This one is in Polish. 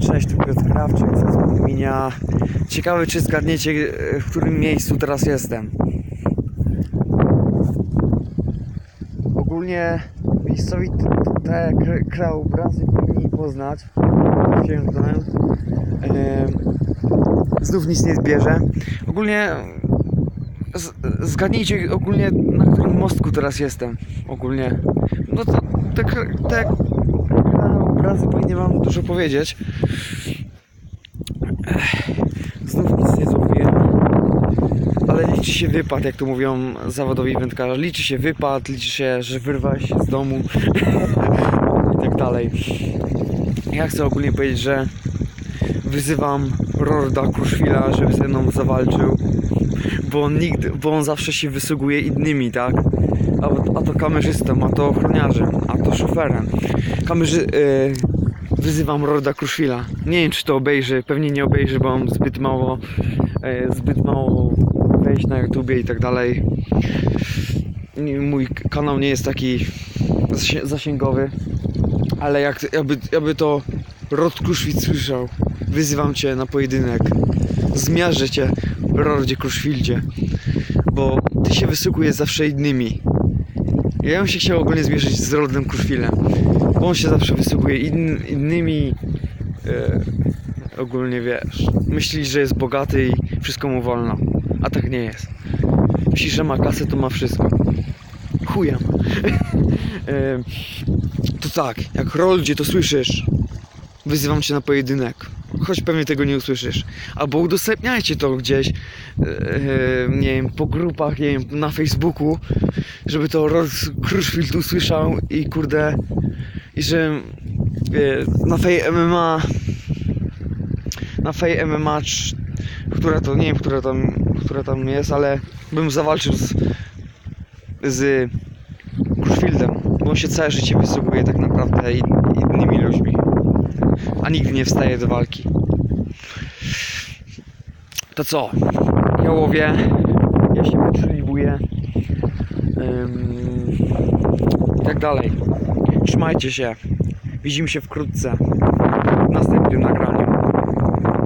Cześć, tu Piotr Krawczyk z Minia. Ciekawe, czy zgadniecie, w którym miejscu teraz jestem. Ogólnie miejscowi te kra- krajobrazy powinni poznać. E, Znów nic nie zbierze. Ogólnie z, zgadnijcie ogólnie na którym mostku teraz jestem. Ogólnie. No to te, te dużo powiedzieć. Znów nic nie złowiłem. Ale liczy się wypad, jak to mówią zawodowi wędkarze. Liczy się wypad, liczy się, że wyrwałeś się z domu i tak dalej. Ja chcę ogólnie powiedzieć, że wyzywam Rorda Kruszwila, żeby ze mną zawalczył, bo on nigdy, bo on zawsze się wysługuje innymi, tak? A, a to kamerzystą, a to ochroniarzem, a to szoferem. Kamerzy... Yy, wyzywam Rorda Kruszwila. Nie wiem, czy to obejrzy, pewnie nie obejrzy, bo mam zbyt mało, e, zbyt mało wejść na YouTubie i tak dalej. Mój kanał nie jest taki zasi- zasięgowy, ale jak, jakby, jakby to Rod Kruszwil słyszał, wyzywam cię na pojedynek. Zmiażdżę cię, Rordzie Kruszwildzie, bo ty się wysługujesz zawsze innymi. Ja bym się chciał ogólnie zmierzyć z Rodem Kruszwilem, bo on się zawsze wysługuje in, innymi e, ogólnie wiesz, myśli, że jest bogaty i wszystko mu wolno, a tak nie jest. Myśli, że ma kasę, to ma wszystko. Chuja ma. e, to tak, jak Roldzie to słyszysz, wyzywam cię na pojedynek. Choć pewnie tego nie usłyszysz. Albo udostępniajcie to gdzieś, e, nie wiem, po grupach, nie wiem, na Facebooku, żeby to Rolls Kruszwild usłyszał i kurde, i że e, na Fej MMA, na Fej MMA, która to, nie wiem, która tam, która tam jest, ale bym zawalczył z, z Kruszwildem, bo on się całe życie wysługuje tak naprawdę in, innymi ludźmi, a nigdy nie wstaje do walki. To co? Ja łowię, ja się wytrzyliwuję ym, i tak dalej. Trzymajcie się. Widzimy się wkrótce w następnym nagraniu.